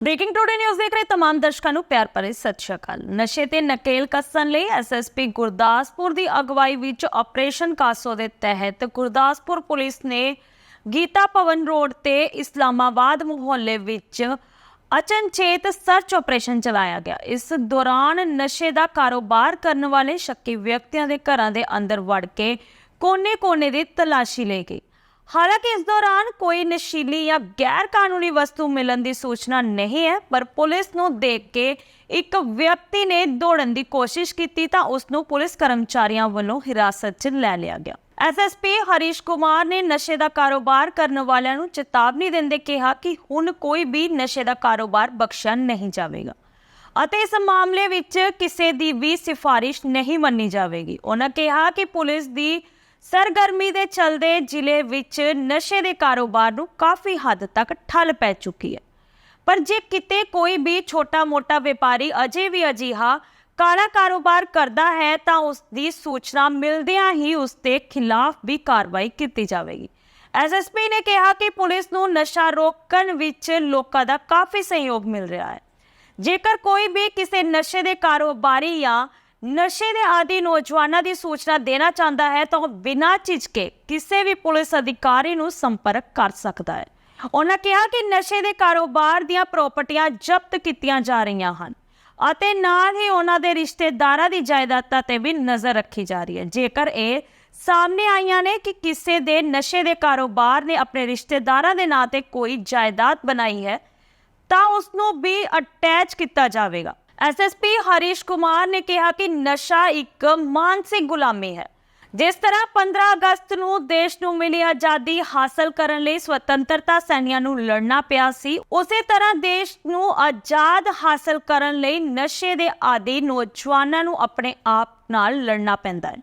Breaking today news ਦੇਖ ਰਹੇ तमाम ਦਰਸ਼ਕਾਂ ਨੂੰ ਪਿਆਰ ਭਰੀ ਸਤਿ ਸ਼੍ਰੀ ਅਕਾਲ ਨਸ਼ੇ ਤੇ ਨਕੇਲ ਕੱਸਣ ਲਈ ਐਸਐਸਪੀ ਗੁਰਦਾਸਪੁਰ ਦੀ ਅਗਵਾਈ ਵਿੱਚ ਆਪਰੇਸ਼ਨ ਕਾਸੋ ਦੇ ਤਹਿਤ ਗੁਰਦਾਸਪੁਰ ਪੁਲਿਸ ਨੇ ਗੀਤਾ ਭਵਨ ਰੋਡ ਤੇ ਇਸਲਾਮਾਬਾਦ ਮੁਹੱਲੇ ਵਿੱਚ ਅਚਨਚੇਤ ਸਰਚ ਆਪਰੇਸ਼ਨ ਚਲਾਇਆ ਗਿਆ ਇਸ ਦੌਰਾਨ ਨਸ਼ੇ ਦਾ ਕਾਰੋਬਾਰ ਕਰਨ ਵਾਲੇ ਸ਼ੱਕੀ ਵਿਅਕਤੀਆਂ ਦੇ ਘਰਾਂ ਦੇ ਅੰਦਰ ਵੜ ਕੇ ਕੋਨੇ-ਕੋਨੇ ਦੀ ਤਲਾਸ਼ੀ ਲਈ ਗਈ ਹਾਲਾਂਕਿ ਇਸ ਦੌਰਾਨ ਕੋਈ ਨਸ਼ੀਲੀ ਜਾਂ ਗੈਰ ਕਾਨੂੰਨੀ ਵਸਤੂ ਮਿਲਣ ਦੀ ਸੂਚਨਾ ਨਹੀਂ ਹੈ, ਪਰ ਪੁਲਿਸ ਨੂੰ ਦੇਖ ਕੇ ਇੱਕ ਵਿਅਕਤੀ ਨੇ ਦੌੜਨ ਦੀ ਕੋਸ਼ਿਸ਼ ਕੀਤੀ ਤਾਂ ਉਸ ਨੂੰ ਪੁਲਿਸ ਕਰਮਚਾਰੀਆਂ ਵੱਲੋਂ ਹਿਰਾਸਤ 'ਚ ਲੈ ਲਿਆ ਗਿਆ। ਐਸਐਸਪੀ ਹਰੀਸ਼ ਕੁਮਾਰ ਨੇ ਨਸ਼ੇ ਦਾ ਕਾਰੋਬਾਰ ਕਰਨ ਵਾਲਿਆਂ ਨੂੰ ਚੇਤਾਵਨੀ ਦਿੰਦੇ ਕਿਹਾ ਕਿ ਹੁਣ ਕੋਈ ਵੀ ਨਸ਼ੇ ਦਾ ਕਾਰੋਬਾਰ ਬਖਸ਼ਿਆ ਨਹੀਂ ਜਾਵੇਗਾ ਅਤੇ ਇਸ ਮਾਮਲੇ ਵਿੱਚ ਕਿਸੇ ਦੀ ਵੀ ਸਿਫਾਰਿਸ਼ ਨਹੀਂ ਮੰਨੀ ਜਾਵੇਗੀ। ਉਹਨਾਂ ਕਿਹਾ ਕਿ ਪੁਲਿਸ ਦੀ ਸਰਗਰਮੀ ਦੇ ਚਲਦੇ ਜ਼ਿਲ੍ਹੇ ਵਿੱਚ ਨਸ਼ੇ ਦੇ ਕਾਰੋਬਾਰ ਨੂੰ ਕਾਫੀ ਹੱਦ ਤੱਕ ਠੱਲ ਪੈ ਚੁੱਕੀ ਹੈ। ਪਰ ਜੇ ਕਿਤੇ ਕੋਈ ਵੀ ਛੋਟਾ-ਮੋਟਾ ਵਪਾਰੀ ਅਜੇ ਵੀ ਅਜਿਹਾ ਕਾਲਾ ਕਾਰੋਬਾਰ ਕਰਦਾ ਹੈ, ਤਾਂ ਉਸ ਦੀ ਸੂਚਨਾ ਮਿਲਦਿਆਂ ਹੀ ਉਸ ਦੇ ਖਿਲਾਫ ਵੀ ਕਾਰਵਾਈ ਕੀਤੀ ਜਾਵੇਗੀ। ਐਸਐਸਪੀ ਨੇ ਕਿਹਾ ਕਿ ਪੁਲਿਸ ਨੂੰ ਨਸ਼ਾ ਰੋਕਣ ਵਿੱਚ ਲੋਕਾਂ ਦਾ ਕਾਫੀ ਸਹਿਯੋਗ ਮਿਲ ਰਿਹਾ ਹੈ। ਜੇਕਰ ਕੋਈ ਵੀ ਕਿਸੇ ਨਸ਼ੇ ਦੇ ਕਾਰੋਬਾਰੀ ਜਾਂ ਨਸ਼ੇ ਦੇ ਆਦੀ ਨੌਜਵਾਨਾਂ ਦੀ ਸੂਚਨਾ ਦੇਣਾ ਚਾਹੁੰਦਾ ਹੈ ਤਾਂ ਉਹ ਬਿਨਾਂ ਝਿਜਕੇ ਕਿਸੇ ਵੀ ਪੁਲਿਸ ਅਧਿਕਾਰੀ ਨੂੰ ਸੰਪਰਕ ਕਰ ਸਕਦਾ ਹੈ। ਉਹਨਾਂ ਕਿਹਾ ਕਿ ਨਸ਼ੇ ਦੇ ਕਾਰੋਬਾਰ ਦੀਆਂ ਪ੍ਰਾਪਰਟੀਆਂ ਜ਼ਬਤ ਕੀਤੀਆਂ ਜਾ ਰਹੀਆਂ ਹਨ ਅਤੇ ਨਾਲ ਹੀ ਉਹਨਾਂ ਦੇ ਰਿਸ਼ਤੇਦਾਰਾਂ ਦੀ ਜਾਇਦਾਦਾਂ ਤੇ ਵੀ ਨਜ਼ਰ ਰੱਖੀ ਜਾ ਰਹੀ ਹੈ। ਜੇਕਰ ਇਹ ਸਾਹਮਣੇ ਆਈਆਂ ਨੇ ਕਿ ਕਿਸੇ ਦੇ ਨਸ਼ੇ ਦੇ ਕਾਰੋਬਾਰ ਨੇ ਆਪਣੇ ਰਿਸ਼ਤੇਦਾਰਾਂ ਦੇ ਨਾਂ ਤੇ ਕੋਈ ਜਾਇਦਾਦ ਬਣਾਈ ਹੈ ਤਾਂ ਉਸ ਨੂੰ ਵੀ ਅਟੈਚ ਕੀਤਾ ਜਾਵੇਗਾ। ਐਸਐਸਪੀ ਹਰੀਸ਼ ਕੁਮਾਰ ਨੇ ਕਿਹਾ ਕਿ ਨਸ਼ਾ ਇੱਕ ਮਾਨਸਿਕ ਗੁਲਾਮੀ ਹੈ। ਜਿਸ ਤਰ੍ਹਾਂ 15 ਅਗਸਤ ਨੂੰ ਦੇਸ਼ ਨੂੰ ਮਿਲੀ ਆਜ਼ਾਦੀ ਹਾਸਲ ਕਰਨ ਲਈ ਸਵਤੰਤਰਤਾ ਸੈਨੀਆਂ ਨੂੰ ਲੜਨਾ ਪਿਆ ਸੀ, ਉਸੇ ਤਰ੍ਹਾਂ ਦੇਸ਼ ਨੂੰ ਆਜ਼ਾਦ ਹਾਸਲ ਕਰਨ ਲਈ ਨਸ਼ੇ ਦੇ ਆਦੀ ਨੌਜਵਾਨਾਂ ਨੂੰ ਆਪਣੇ ਆਪ ਨਾਲ ਲੜਨਾ ਪੈਂਦਾ ਹੈ।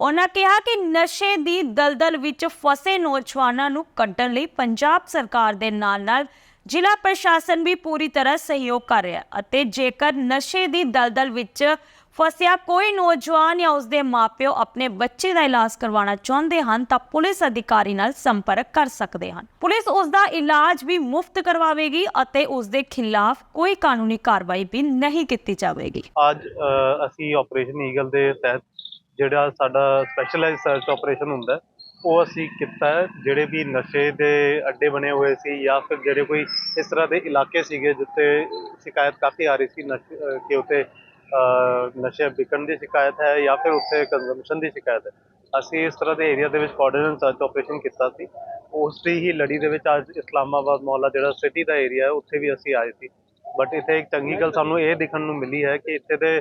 ਉਹਨਾਂ ਕਿਹਾ ਕਿ ਨਸ਼ੇ ਦੀ ਦਲਦਲ ਵਿੱਚ ਫਸੇ ਨੌਜਵਾਨਾਂ ਨੂੰ ਕੱਢਣ ਲਈ ਪੰਜਾਬ ਸਰਕਾਰ ਦੇ ਨਾਲ-ਨਾਲ ਜ਼ਿਲ੍ਹਾ ਪ੍ਰਸ਼ਾਸਨ ਵੀ ਪੂਰੀ ਤਰ੍ਹਾਂ ਸਹਿਯੋਗ ਕਰ ਰਿਹਾ ਹੈ ਅਤੇ ਜੇਕਰ ਨਸ਼ੇ ਦੀ ਦਲਦਲ ਵਿੱਚ ਫਸਿਆ ਕੋਈ ਨੌਜਵਾਨ ਜਾਂ ਉਸਦੇ ਮਾਪਿਓ ਆਪਣੇ ਬੱਚੇ ਦਾ ਇਲਾਜ ਕਰਵਾਉਣਾ ਚਾਹੁੰਦੇ ਹਨ ਤਾਂ ਪੁਲਿਸ ਅਧਿਕਾਰੀ ਨਾਲ ਸੰਪਰਕ ਕਰ ਸਕਦੇ ਹਨ। ਪੁਲਿਸ ਉਸ ਦਾ ਇਲਾਜ ਵੀ ਮੁਫਤ ਕਰਵਾਵੇਗੀ ਅਤੇ ਉਸ ਦੇ ਖਿਲਾਫ ਕੋਈ ਕਾਨੂੰਨੀ ਕਾਰਵਾਈ ਵੀ ਨਹੀਂ ਕੀਤੀ ਜਾਵੇਗੀ। ਅੱਜ ਅ, ਅਸੀਂ ਆਪਰੇਸ਼ਨ ਈਗਲ ਦੇ ਤਹਿਤ ਜਿਹੜਾ ਸਾਡਾ ਸਪੈਸ਼ਲਾਈਜ਼ ਸਰਚ ਆਪਰੇਸ਼ਨ ਹੁੰਦਾ ਹੈ, ਉਹ ਅਸੀਂ ਕੀਤਾ, ਜਿਹੜੇ ਵੀ ਨਸ਼ੇ ਦੇ ਅੱਡੇ ਬਣੇ ਹੋਏ ਸੀ ਜਾਂ ਫਿਰ ਜਿਹੜੇ ਕੋਈ ਇਸ ਤਰ੍ਹਾਂ ਦੇ ਇਲਾਕੇ ਸੀਗੇ ਜਿੱਥੇ ਸ਼ਿਕਾਇਤ ਕਾਫੀ ਆ ਰਹੀ ਸੀ, ਨਸ਼ੇ ਕਿ ਉੱਥੇ ਨਸ਼ੇ ਵਿਕਣ ਦੀ ਸ਼ਿਕਾਇਤ ਹੈ ਜਾਂ ਫਿਰ ਉੱਥੇ ਕੰਜ਼ੰਪਸ਼ਨ ਦੀ ਸ਼ਿਕਾਇਤ ਹੈ। ਅਸੀਂ ਇਸ ਤਰ੍ਹਾਂ ਦੇ ਏਰੀਆ ਦੇ ਵਿੱਚ ਕੋਆਰਡੀਨੇਟ ਸਰਚ ਆਪਰੇਸ਼ਨ ਕੀਤਾ ਸੀ। ਉਸ ਦੀ ਹੀ ਲੜੀ ਦੇ ਵਿੱਚ ਅੱਜ ਇਸਲਾਮਾਬਾਦ ਮੌਲਾ ਜਿਹੜਾ ਸਿਟੀ ਦਾ ਏਰੀਆ ਹੈ, ਉੱਥੇ ਵੀ ਅਸੀਂ ਆਏ ਸੀ। ਬਟ ਇੱਥੇ ਇੱਕ ਚੰਗੀ ਗੱਲ ਸਾਨੂੰ ਇਹ ਦੇਖਣ ਨੂੰ ਮਿਲੀ ਹੈ ਕਿ ਇੱਥੇ ਦੇ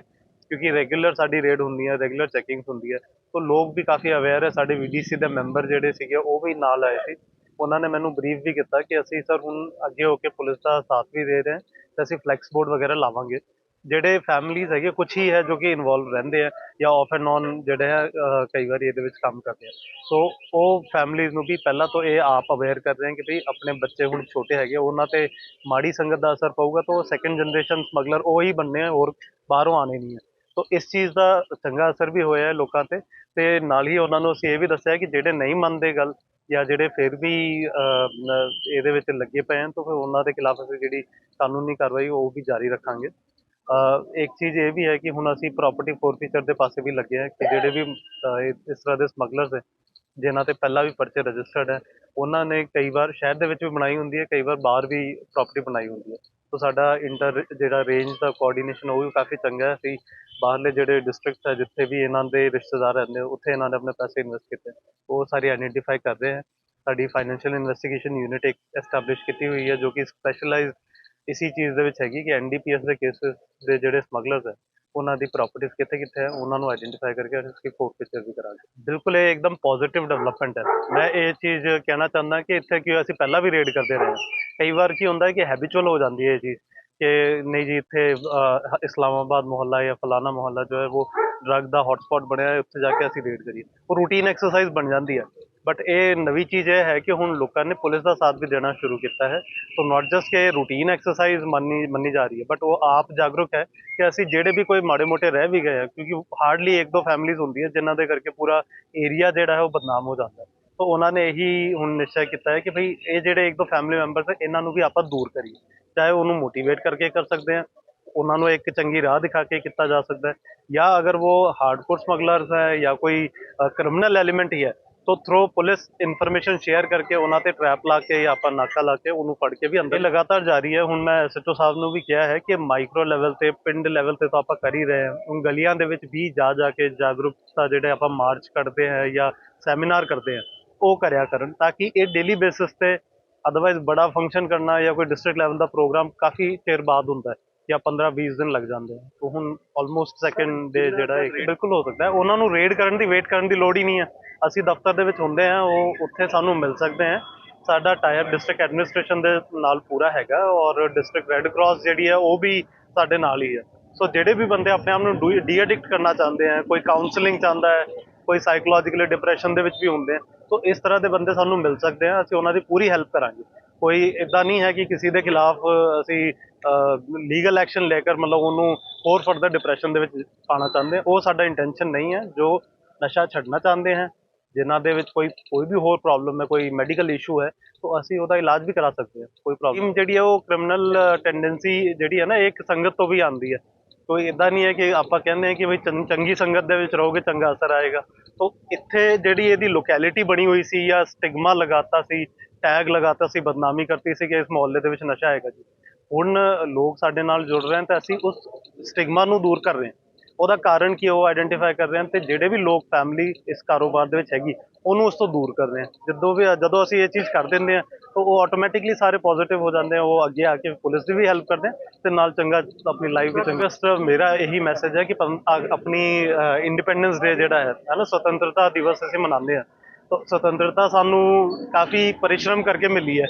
ਕਿਉਂਕਿ ਰੈਗੂਲਰ ਸਾਡੀ ਰੇਡ ਹੁੰਦੀ ਹੈ ਰੈਗੂਲਰ ਚੈਕਿੰਗ ਹੁੰਦੀ ਹੈ ਤਾਂ ਲੋਕ ਵੀ ਕਾਫੀ ਅਵੇਅਰ ਹੈ ਸਾਡੇ ਵੀਡੀਸੀ ਦੇ ਮੈਂਬਰ ਜਿਹੜੇ ਸੀਗੇ, ਉਹ ਵੀ ਨਾਲ ਆਏ ਸੀ। ਉਹਨਾਂ ਨੇ ਮੈਨੂੰ ਬਰੀਫ ਵੀ ਕੀਤਾ ਕਿ ਅਸੀਂ ਸਰ ਹੁਣ ਅੱਗੇ ਹੋ ਕੇ ਪੁਲਿਸ ਦਾ ਸਾਥ ਵੀ ਦੇ ਰਹੇ ਹਾਂ ਤੇ ਅਸੀਂ ਫਲੈਕਸ ਬੋਰਡ ਵਗੈਰਾ ਲਾਵਾਂਗੇ। ਜਿਹੜੇ ਫੈਮਲੀਜ਼ ਹੈਗੇ ਕੁਝ ਹੀ ਹੈ ਜੋ ਕਿ ਇਨਵੋਲਵ ਰਹਿੰਦੇ ਆ, ਜਾਂ ਆਫ ਐਂਡ ਔਨ ਜਿਹੜੇ ਹੈ ਕਈ ਵਾਰੀ ਇਹਦੇ ਵਿੱਚ ਕੰਮ ਕਰਦੇ ਆ। ਸੋ ਉਹ ਫੈਮਲੀਜ਼ ਨੂੰ ਵੀ ਪਹਿਲਾਂ ਤੋਂ ਇਹ ਆਪ ਅਵੇਅਰ ਕਰ ਰਹੇ ਹਨ ਕਿ ਵੀ ਆਪਣੇ ਬੱਚੇ ਹੁਣ ਛੋਟੇ ਹੈਗੇ ਉਹਨਾਂ ਤੇ ਮਾੜੀ ਸੰਗਤ ਦਾ ਅਸਰ ਪਊਗਾ, ਤਾਂ ਉਹ ਸੈਕੰਡ ਜਨਰੇਸ਼ਨ ਸਮਗਲਰ ਉਹ ਹੀ ਬਣਨੇ ਹੋਰ ਬਾਹਰੋਂ ਆਣੇ ਨਹੀਂ ਹੈ ਸੋ ਇਸ ਚੀਜ਼ ਦਾ ਚੰਗਾ ਅਸਰ ਵੀ ਹੋਇਆ ਹੈ ਲੋਕਾਂ ਤੇ ਤੇ ਨਾਲ ਹੀ ਉਹਨਾਂ ਨੂੰ ਅਸੀਂ ਇਹ ਵੀ ਦੱਸਿਆ ਕਿ ਜਿਹੜੇ ਨਹੀਂ ਮੰਨਦੇ ਗੱਲ ਜਾਂ ਜਿਹੜੇ ਫਿਰ ਵੀ ਇਹਦੇ ਵਿੱਚ ਲੱਗੇ ਪਏ ਹਨ, ਤਾਂ ਫਿਰ ਉਹਨਾਂ ਦੇ ਖਿਲਾਫ ਅਸੀਂ ਜਿਹੜੀ ਕਾਨੂੰਨੀ ਕਾਰਵਾਈ ਉਹ ਵੀ ਜਾਰੀ ਰੱਖਾਂਗੇ। ਇੱਕ ਚੀਜ਼ ਇਹ ਵੀ ਹੈ ਕਿ ਹੁਣ ਅਸੀਂ ਪ੍ਰਾਪਰਟੀ ਫੋਰਫੀਚਰ ਦੇ ਪਾਸੇ ਵੀ ਲੱਗੇ ਹਾਂ ਕਿ ਜਿਹੜੇ ਵੀ ਇਸ ਤਰ੍ਹਾਂ ਦੇ ਸਮਗਲਰਸ ਹੈ, ਜਿਨ੍ਹਾਂ ਤੇ ਪਹਿਲਾਂ ਵੀ ਪਰਚੇ ਰਜਿਸਟਰਡ ਹੈ, ਉਹਨਾਂ ਨੇ ਕਈ ਵਾਰ ਸ਼ਹਿਰ ਦੇ ਵਿੱਚ ਵੀ ਬਣਾਈ ਹੁੰਦੀ ਹੈ, ਕਈ ਵਾਰ ਬਾਹਰ ਵੀ ਪ੍ਰਾਪਰਟੀ ਬਣਾਈ ਹੁੰਦੀ ਹੈ। ਸੋ ਸਾਡਾ ਇੰਟਰ ਜਿਹੜਾ ਰੇਂਜ ਦਾ ਕੋਆਰਡੀਨੇਸ਼ਨ ਉਹ ਵੀ ਕਾਫੀ ਚੰਗਾ ਹੈ, ਅਸੀਂ ਬਾਹਰਲੇ ਜਿਹੜੇ ਡਿਸਟ੍ਰਿਕਟਸ ਹੈ ਜਿੱਥੇ ਵੀ ਇਹਨਾਂ ਦੇ ਰਿਸ਼ਤੇਦਾਰ ਰਹਿੰਦੇ ਉੱਥੇ ਇਹਨਾਂ ਨੇ ਆਪਣੇ ਪੈਸੇ ਇਨਵੈਸਟ ਕੀਤੇ। ਉਹ ਸਾਰੇ ਆਈਡੈਂਟੀਫਾਈ ਕਰ ਰਹੇ ਹੈ ਸਾਡੀ ਫਾਈਨੈਂਸ਼ੀਅਲ ਇਨਵੈਸਟੀਗੇਸ਼ਨ ਯੂਨਿਟ ਇੱਕ ਐਸਟੈਬਲਿਸ਼ ਕੀਤੀ ਹੋਈ ਹੈ ਜੋ ਕਿ ਸਪੈਸ਼ਲਾਈਜ਼ ਇਸੀ ਚੀਜ਼ ਦੇ ਵਿੱਚ ਹੈਗੀ ਕਿ ਐਨਡੀਪੀਐਸ ਦੇ ਕੇਸਿਸ ਦੇ ਜਿਹੜੇ ਸਮਗਲਰਸ ਹੈ ਉਹਨਾਂ ਦੀ ਪ੍ਰਾਪਰਟੀਆਂ ਕਿੱਥੇ ਕਿੱਥੇ ਹੈ ਉਹਨਾਂ ਨੂੰ ਆਈਡੈਂਟੀਫਾਈ ਕਰਕੇ ਅਸੀਂ ਉਸकी ਫੋਰਫੀਚਰ ਵੀ ਕਰਾਂਗੇ। ਬਿਲਕੁਲ ਇਹ ਇੱਕਦਮ ਪੋਜ਼ਿਟਿਵ ਡਿਵੈਲਪਮੈਂਟ ਹੈ ਮੈਂ ਇਹ ਚੀਜ਼ ਕਹਿਣਾ ਚਾਹੁੰਦਾ ਕਿ ਇੱਥੇ ਕਿ ਅਸੀਂ ਪਹਿਲਾਂ ਵੀ ਰੇਡ ਕਰਦੇ ਰਹੇ ਹਾਂ ਕਈ ਵਾਰ ਕੀ ਹੁੰਦਾ ਹੈ ਕਿ ਹੈਬਿਚੁਅਲ ਹੋ ਜਾਂਦੀ ਹੈ ਇਹ ਚੀਜ਼। ਕਿ ਨਹੀਂ ਜੀ ਇੱਥੇ ਅਹ, ਇਸਲਾਮਾਬਾਦ ਮੁਹੱਲਾ ਜਾਂ ਫਲਾਣਾ ਮੁਹੱਲਾ ਜੋ ਹੈ ਉਹ ਡਰੱਗ ਦਾ ਹੌਟਸਪੌਟ ਬਣਿਆ ਉੱਥੇ ਜਾ ਕੇ ਅਸੀਂ ਰੇਡ ਕਰੀਏ। ਉਹ ਰੂਟੀਨ ਐਕਸਰਸਾਈਜ਼ ਬਣ ਜਾਂਦੀ ਹੈ। ਬਟ ਇਹ ਨਵੀਂ ਚੀਜ਼ ਇਹ ਹੈ ਕਿ ਹੁਣ ਲੋਕਾਂ ਨੇ ਪੁਲਿਸ ਦਾ ਸਾਥ ਵੀ ਦੇਣਾ ਸ਼ੁਰੂ ਕੀਤਾ ਹੈ। ਸੋ ਨਾਟ ਜਸਟ ਕਿ ਰੂਟੀਨ ਐਕਸਰਸਾਈਜ਼ ਮੰਨੀ ਮੰਨੀ ਜਾ ਰਹੀ ਹੈ ਬਟ ਉਹ ਆਪ ਜਾਗਰੂਕ ਹੈ ਕਿ ਅਸੀਂ ਜਿਹੜੇ ਵੀ ਕੋਈ ਮਾੜੇ ਮੋਟੇ ਰਹਿ ਵੀ ਗਏ ਆ ਕਿਉਂਕਿ ਹਾਰਡਲੀ ਇੱਕ ਦੋ ਫੈਮਿਲੀਜ਼ ਹੁੰਦੀਆਂ ਜਿਨ੍ਹਾਂ ਦੇ ਕਰਕੇ ਪੂਰਾ ਏਰੀਆ ਜਿਹੜਾ ਹੈ ਉਹ ਬਦਨਾਮ ਹੋ ਜਾਂਦਾ ਹੈ। ਸੋ ਉਹਨਾਂ ਨੇ ਇਹੀ ਹੁਣ ਨਿਸ਼ਚੈ ਕੀਤਾ ਹੈ ਕਿ ਭਈ ਇਹ ਜਿਹੜੇ ਇੱਕ ਦੋ ਫੈਮਿਲੀ ਮੈਂਬਰਸ ਹੈ ਇਹਨਾਂ ਨੂੰ ਵੀ ਆਪਾਂ ਦੂਰ ਕਰੀਏ। ਚਾਹੇ ਉਹਨੂੰ ਮੋਟੀਵੇਟ ਕਰਕੇ ਕਰ ਸਕਦੇ ਹਾਂ ਉਹਨਾਂ ਨੂੰ ਇੱਕ ਚੰਗੀ ਰਾਹ ਦਿਖਾ ਕੇ ਕੀਤਾ ਜਾ ਸਕਦਾ ਹੈ। ਜਾਂ ਅਗਰ ਉਹ ਹਾਰਡਕੋਰ ਸਮਗਲਰਸ ਹੈ ਜਾਂ ਕੋਈ ਕ੍ਰਿਮੀਨਲ ਐਲੀਮੈਂਟ ਹੀ ਹੈ ਤਾਂ ਥਰੋ ਪੁਲਿਸ ਇਨਫੋਰਮੇਸ਼ਨ ਸ਼ੇਅਰ ਕਰਕੇ ਉਹਨਾਂ ਤੇ ਟਰੈਪ ਲਾ ਕੇ ਜਾਂ ਆਪਾਂ ਨਾਕਾ ਲਾ ਕੇ ਉਹਨੂੰ ਫੜ ਕੇ ਵੀ ਅੰਦਰ ਲਗਾਤਾਰ ਜਾਰੀ ਹੈ। ਹੁਣ ਮੈਂ ਐਸਐਚਓ ਸਾਹਿਬ ਨੂੰ ਵੀ ਕਿਹਾ ਹੈ ਕਿ ਮਾਈਕਰੋ ਲੈਵਲ ਤੇ ਪਿੰਡ ਲੈਵਲ ਤੇ ਤਾਂ ਆਪਾਂ ਕਰ ਹੀ ਰਹੇ ਹਾਂ। ਹੁਣ ਗਲੀਆਂ ਦੇ ਵਿੱਚ ਵੀ ਜਾ ਜਾ ਕੇ ਜਾਗਰੂਕਤਾ ਜਿਹੜੇ ਆਪਾਂ ਮਾਰਚ ਕੱਢਦੇ ਹਾਂ ਜਾਂ ਸੈਮੀਨਾਰ ਕਰਦੇ ਹਾਂ ਉਹ ਕਰਿਆ ਕਰਨ ਤਾਂ ਕਿ ਇਹ ਡੇਲੀ ਬੇਸਿਸ ਤੇ ਅਦਰਵਾਈਜ਼ ਬੜਾ ਫੰਕਸ਼ਨ ਕਰਨਾ ਜਾਂ ਕੋਈ ਡਿਸਟ੍ਰਿਕਟ ਲੈਵਲ ਦਾ ਪ੍ਰੋਗਰਾਮ ਕਾਫੀ ਚਿਰ ਬਾਅਦ ਹੁੰਦਾ ਹੈ ਜਾਂ 15 20 ਦਿਨ ਲੱਗ ਜਾਂਦੇ ਆ ਤਾਂ ਹੁਣ ਆਲਮੋਸਟ ਸੈਕਿੰਡ ਡੇ ਜਿਹੜਾ ਹੈ ਬਿਲਕੁਲ ਹੋ ਸਕਦਾ ਉਹਨਾਂ ਨੂੰ ਰੇਡ ਕਰਨ ਦੀ ਵੇਟ ਕਰਨ ਦੀ ਲੋੜ ਹੀ ਨਹੀਂ ਹੈ ਅਸੀਂ ਦਫ਼ਤਰ ਦੇ ਵਿੱਚ ਹੁੰਦੇ ਆ ਉਹ ਉੱਥੇ ਸਾਨੂੰ ਮਿਲ ਸਕਦੇ ਆ ਸਾਡਾ ਟਾਇਰ ਡਿਸਟ੍ਰਿਕਟ ਐਡਮਿਨਿਸਟ੍ਰੇਸ਼ਨ ਦੇ ਨਾਲ ਪੂਰਾ ਹੈਗਾ ਔਰ ਡਿਸਟ੍ਰਿਕਟ ਰੈੱਡ ਕਰਾਸ ਜਿਹੜੀ ਹੈ ਉਹ ਵੀ ਸਾਡੇ ਨਾਲ ਹੀ ਹੈ ਸੋ ਜਿਹੜੇ ਵੀ ਬੰਦੇ ਆਪਣੇ ਆਪ ਨੂੰ ਡੀ ਐਡਿਕਟ ਕਰਨਾ ਚਾਹੁੰਦੇ ਆ ਕੋਈ ਕਾਉਂਸਲਿੰਗ ਚਾਹੁੰਦਾ ਹੈ ਕੋਈ ਸਾਈਕੋਲੋਜੀਕਲੀ ਡਿਪਰੈਸ਼ਨ ਦੇ ਵਿੱਚ ਵੀ ਹੁੰਦੇ ਆ ਸੋ ਇਸ ਤਰ੍ਹਾਂ ਦੇ ਬੰਦੇ ਸਾਨੂੰ ਮਿਲ ਸਕਦੇ ਆ ਅਸੀਂ ਉਹਨਾਂ ਦੀ ਪੂਰੀ ਹੈਲਪ ਕਰਾਂਗੇ ਕੋਈ ਇਦਾਂ ਨਹੀਂ ਹੈ ਕਿ ਕਿਸੇ ਦੇ ਖਿਲਾਫ ਅਸੀਂ ਲੀਗਲ ਐਕਸ਼ਨ ਲੈ ਕੇ ਮਤਲਬ ਉਹਨੂੰ ਹੋਰ ਫਰਦਰ ਡਿਪਰੈਸ਼ਨ ਦੇ ਵਿੱਚ ਪਾਣਾ ਚਾਹੁੰਦੇ। ਉਹ ਸਾਡਾ ਇੰਟੈਂਸ਼ਨ ਨਹੀਂ ਹੈ ਜੋ ਨਸ਼ਾ ਛੱਡਣਾ ਚਾਹੁੰਦੇ ਹਨ ਜਿਨ੍ਹਾਂ ਦੇ ਵਿੱਚ ਕੋਈ ਕੋਈ ਵੀ ਹੋਰ ਪ੍ਰੋਬਲਮ ਹੈ ਕੋਈ ਮੈਡੀਕਲ ਇਸ਼ੂ ਹੈ ਤਾਂ ਅਸੀਂ ਉਹਦਾ ਇਲਾਜ ਵੀ ਕਰਾ ਸਕਦੇ ਹਾਂ ਕੋਈ ਪ੍ਰੋਬਲਮ ਜਿਹੜੀ ਹੈ ਉਹ ਕ੍ਰਿਮੀਨਲ ਟੈਂਡੈਂਸੀ ਜਿਹੜੀ ਹੈ ਨਾ ਇਹ ਇੱਕ ਸੰਗਤ ਤੋਂ ਵੀ ਆਉਂਦੀ ਹੈ ਕੋਈ ਇਦਾਂ ਨਹੀਂ ਹੈ ਕਿ ਆਪਾਂ ਕਹਿੰਦੇ ਹਾਂ ਕਿ ਬਈ ਚੰ- ਚੰਗੀ ਸੰਗਤ ਦੇ ਵਿੱਚ ਰਹੋਗੇ, ਚੰਗਾ ਅਸਰ ਆਏਗਾ। ਤਾਂ ਇੱਥੇ ਜਿਹੜੀ ਇਹਦੀ ਲੋਕੈਲਿਟੀ ਬਣੀ ਹੋਈ ਸੀ ਜਾਂ ਸਟਿਗਮਾ ਲਗਾਤਾ ਸੀ ਟੈਗ ਲਗਾਤਾ ਸੀ, ਬਦਨਾਮੀ ਕਰਤੀ ਸੀ ਕਿ ਇਸ ਮੁਹੱਲੇ ਦੇ ਵਿੱਚ ਨਸ਼ਾ ਹੈਗਾ ਜੀ। ਹੁਣ ਲੋਕ ਸਾਡੇ ਨਾਲ ਜੁੜ ਰਹੇ ਹਨ ਤਾਂ ਅਸੀਂ ਉਸ ਸਟਿਗਮਾ ਨੂੰ ਦੂਰ ਕਰ ਰਹੇ ਹਾਂ। ਉਹਦਾ ਕਾਰਨ ਕੀ ਹੈ, ਉਹ ਆਈਡੈਂਟੀਫਾਈ ਕਰ ਰਹੇ ਹਨ ਤੇ ਜਿਹੜੇ ਵੀ ਲੋਕ ਫੈਮਿਲੀ ਇਸ ਕਾਰੋਬਾਰ ਦੇ ਵਿੱਚ ਹੈਗੀ, ਉਹਨੂੰ ਉਸ ਤੋਂ ਦੂਰ ਕਰ ਰਹੇ ਹਾਂ ਜਦੋਂ ਵੀ ਜਦੋਂ ਅਸੀਂ ਇਹ ਚੀਜ਼ ਕਰ ਦਿੰਦੇ ਹਾਂ ਤਾਂ ਉਹ ਆਟੋਮੈਟਿਕਲੀ ਸਾਰੇ ਪੋਜ਼ਿਟਿਵ ਹੋ ਜਾਂਦੇ ਆ, ਉਹ ਅੱਗੇ ਆ ਕੇ ਪੁਲਿਸ ਦੀ ਵੀ ਹੈਲਪ ਕਰਦੇ ਆ ਤੇ ਨਾਲ ਚੰਗਾ ਆਪਣੀ ਲਾਈਫ ਵੀ ਚੰਗਾ। Just ਮੇਰਾ ਇਹੀ ਮੈਸੇਜ ਹੈ ਕਿ ਪੰ- ਆ- ਆਪਣੀ ਇੰਡੀਪੈਂਡੈਂਸ ਡੇ ਜਿਹੜਾ ਹੈ ਹੈ ਨਾ, ਸੁਤੰਤਰਤਾ ਦਿਵਸ ਅਸੀਂ ਮਨਾਉਂਦੇ ਆ। ਤਾਂ ਸੁਤੰਤਰਤਾ ਸਾਨੂੰ ਕਾਫੀ ਪਰਿਸ਼ਰਮ ਕਰਕੇ ਮਿਲੀ ਹੈ।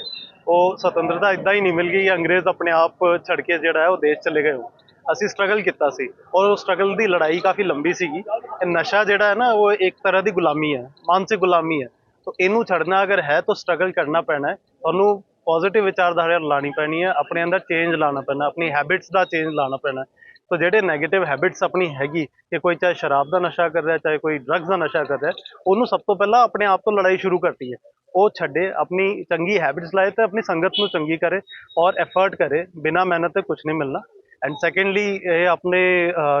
ਉਹ ਸੁਤੰਤਰਤਾ ਇਦਾਂ ਹੀ ਨਹੀਂ ਮਿਲ ਗਈ, ਅੰਗਰੇਜ਼ ਆਪਣੇ ਆਪ ਛੱਡ ਕੇ ਜਿਹੜਾ ਹੈ ਉਹ ਦੇਸ਼ ਚਲੇ ਗਏ ਉਹ। ਅਸੀਂ ਸਟਰਗਲ ਕੀਤਾ ਸੀ ਔਰ ਉਹ ਸਟਰਗਲ ਦੀ ਲੜਾਈ ਕਾਫੀ ਲੰਬੀ ਸੀਗੀ। ਇਹ ਨਸ਼ਾ ਜਿਹੜਾ ਹੈ ਨਾ, ਉਹ ਇੱਕ ਤਰ੍ਹਾਂ ਦੀ ਗੁਲਾਮੀ ਹੈ, ਮਾਨਸਿਕ ਗੁਲਾਮੀ ਹੈ। ਤਾਂ ਇਹਨੂੰ ਛੱਡਣਾ ਅਗਰ ਹੈ ਤਾਂ ਸਟਰਗਲ ਕਰਨਾ ਪੈਣਾ ਹੈ। ਤੁਹਾਨੂੰ ਪੋਜ਼ਿਟਿਵ ਵਿਚਾਰਧਾਰਾ ਲਾਣੀ ਪੈਣੀ ਹੈ, ਆਪਣੇ ਅੰਦਰ ਚੇਂਜ ਲਾਣਾ ਪੈਣਾ, ਆਪਣੀ ਹੈਬਿਟਸ ਦਾ ਚੇਂਜ ਲਾਣਾ ਪੈਣਾ ਹੈ। ਤਾਂ ਜਿਹੜੇ 네ਗੇਟਿਵ ਹੈਬਿਟਸ ਆਪਣੀ ਹੈਗੀ, ਕਿ ਕੋਈ ਚਾਹੇ ਸ਼ਰਾਬ ਦਾ ਨਸ਼ਾ ਕਰ ਰਿਹਾ, ਚਾਹੇ ਕੋਈ ਡਰੱਗਸ ਦਾ ਨਸ਼ਾ ਕਰ ਰਿਹਾ, ਉਹਨੂੰ ਸਭ ਤੋਂ ਪਹਿਲਾਂ ਆਪਣੇ ਆਪ ਤੋਂ ਲੜਾਈ ਸ਼ੁਰੂ ਕਰਤੀ ਹੈ। ਉਹ ਛੱਡੇ, ਆਪਣੀ ਚੰਗੀ ਹੈਬਿਟਸ ਲਾਏ ਤੇ ਆਪਣੀ ਸੰਗਤ ਨੂੰ ਚੰਗੀ ਕਰੇ ਔਰ ਐਫਰਟ ਕਰੇ, ਬਿਨਾ ਮਿਹਨਤ ਤੇ ਕੁਝ ਨਹੀਂ ਮਿਲਣਾ। ਐਂਡ ਸੈਕੰਡਲੀ ਇਹ ਆਪਣੇ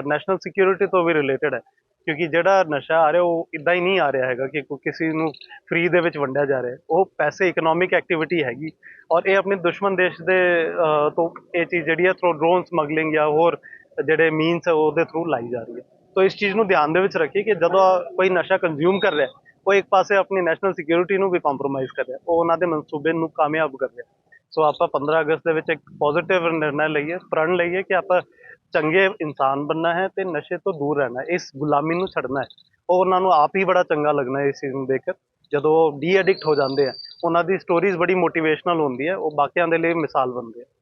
ਨੈਸ਼ਨਲ ਸਿਕਿਉਰਿਟੀ ਤੋਂ ਵੀ ਰਿਲੇਟਡ ਹੈ। ਕਿਉਂਕਿ ਜਿਹੜਾ ਨਸ਼ਾ ਆ ਰਿਹਾ ਉਹ ਇਦਾਂ ਹੀ ਨਹੀਂ ਆ ਰਿਹਾ ਹੈਗਾ ਕਿ ਕਿਸੇ ਨੂੰ ਫ੍ਰੀ ਦੇ ਵਿੱਚ ਵੰਡਿਆ ਜਾ ਰਿਹਾ। ਉਹ ਪੈਸੇ ਇਕਨੋਮਿਕ ਐਕਟੀਵਿਟੀ ਹੈਗੀ। ਔਰ ਇਹ ਆਪਣੇ ਦੁਸ਼ਮਣ ਦੇਸ਼ ਦੇ ਤੋਂ ਇਹ ਚੀਜ਼ ਜਿਹੜੀ ਹੈ ਥਰੂ ਡਰੋਨ ਸਮਗਲਿੰਗ ਜਾਂ ਹੋਰ ਜਿਹੜੇ ਮੀਨਸ ਹੈ ਉਹਦੇ ਥਰੂ ਲਾਈ ਜਾ ਰਹੀ ਹੈ। ਤਾਂ ਇਸ ਚੀਜ਼ ਨੂੰ ਧਿਆਨ ਦੇ ਵਿੱਚ ਰੱਖੀਏ ਕਿ ਜਦੋਂ ਕੋਈ ਨਸ਼ਾ ਕੰਜ਼ਿਊਮ ਕਰ ਰਿਹਾ, ਉਹ ਇੱਕ ਪਾਸੇ ਆਪਣੀ ਨੈਸ਼ਨਲ ਸਿਕਿਉਰਿਟੀ ਨੂੰ ਵੀ ਕੰਪਰੋਮਾਈਜ਼ ਕਰ ਰਿਹਾ। ਉਹ ਉਹਨਾਂ ਦੇ ਮਨਸੂਬੇ ਨੂੰ ਕਾਮਯਾਬ ਕਰ ਰਿਹਾ। ਸੋ ਆਪਾਂ 15 ਅਗਸਤ ਦੇ ਵਿੱਚ ਇੱਕ ਪੋਜ਼ਿਟਿਵ ਨਿਰਣਾ ਲਈਏ, ਪ੍ਰਣ ਲਈਏ ਕਿ ਆਪਾਂ ਚੰਗੇ ਇਨਸਾਨ ਬਣਨਾ ਹੈ ਤੇ ਨਸ਼ੇ ਤੋਂ ਦੂਰ ਰਹਿਣਾ ਹੈ, ਇਸ ਗੁਲਾਮੀ ਨੂੰ ਛੱਡਣਾ ਹੈ। ਉਹ ਉਹਨਾਂ ਨੂੰ ਆਪ ਹੀ ਬੜਾ ਚੰਗਾ ਲੱਗਣਾ ਹੈ ਇਸ ਚੀਜ਼ ਨੂੰ ਦੇਖ ਕੇ। ਜਦੋਂ ਉਹ ਡੀ ਐਡਿਕਟ ਹੋ ਜਾਂਦੇ ਆ, ਉਹਨਾਂ ਦੀ ਸਟੋਰੀਜ਼ ਬੜੀ ਮੋਟੀਵੇਸ਼ਨਲ ਹੁੰਦੀ ਹੈ, ਉਹ ਬਾਕੀਆਂ ਦੇ ਲਈ ਮਿਸਾਲ ਬਣਦੇ ਆ।